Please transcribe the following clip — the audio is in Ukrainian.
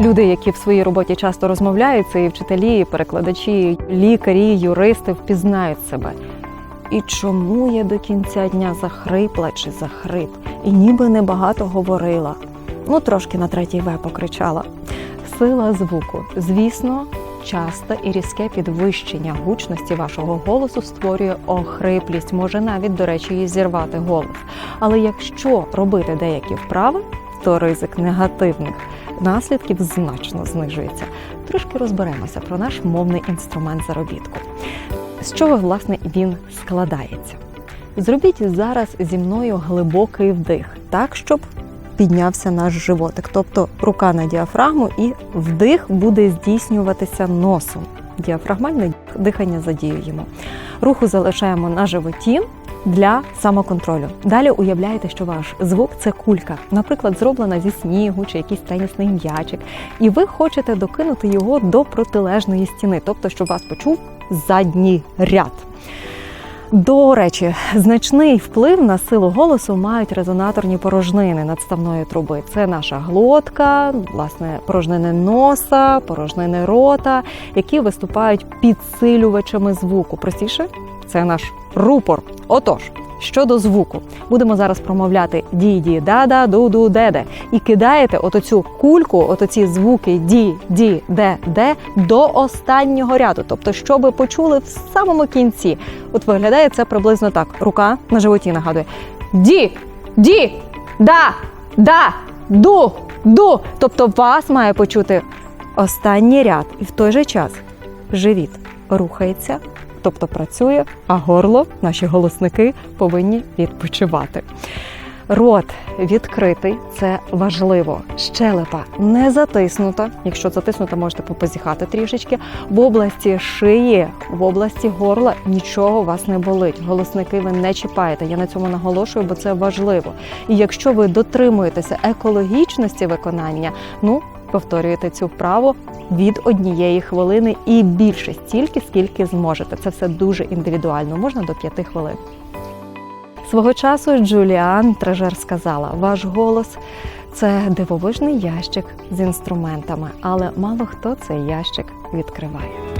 Люди, які в своїй роботі часто розмовляють, це і вчителі, і перекладачі, і лікарі, і юристи впізнають себе. І чому я до кінця дня захрипла чи захрип, і ніби небагато говорила. Ну, трошки на третій В покричала. Сила звуку. Звісно, часте і різке підвищення гучності вашого голосу створює охриплість, може навіть, до речі, і зірвати голос. Але якщо робити деякі вправи, то ризик негативних наслідків значно знижується. Трошки розберемося про наш мовний інструмент заробітку. З чого власне він складається? Зробіть зараз зі мною глибокий вдих, так щоб піднявся наш животик, тобто рука на діафрагму, і вдих буде здійснюватися носом. Діафрагмальне дихання задіюємо. Руху залишаємо на животі для самоконтролю. Далі уявляєте, що ваш звук це кулька, наприклад, зроблена зі снігу чи якийсь тенісний м'ячик, і ви хочете докинути його до протилежної стіни, тобто, щоб вас почув задній ряд. До речі, значний вплив на силу голосу мають резонаторні порожнини надставної труби. Це наша глотка, власне, порожнини носа, порожнини рота, які виступають підсилювачами звуку. Простіше, це наш рупор. Отож, щодо звуку, будемо зараз промовляти ді, ді, да, да, ду, ду, де, де. І кидаєте отоцю кульку, отоці звуки ді, ді, де, де до останнього ряду. Тобто, що ви почули в самому кінці. От виглядає це приблизно так. Рука на животі нагадує: ді, ді, да, да, ду, ду. Тобто вас має почути останній ряд, і в той же час живіт рухається, тобто працює, а горло, наші голосники повинні відпочивати. Рот відкритий, це важливо. Щелепа не затиснута. Якщо затиснута, можете попозіхати трішечки. В області шиї, в області горла нічого у вас не болить. Голосники ви не чіпаєте. Я на цьому наголошую, бо це важливо. І якщо ви дотримуєтеся екологічності виконання, ну повторюєте цю вправу від однієї хвилини і більше стільки, скільки зможете. Це все дуже індивідуально, можна до п'яти хвилин. Свого часу Джуліан Тражер сказала: ваш голос це дивовижний ящик з інструментами, але мало хто цей ящик відкриває.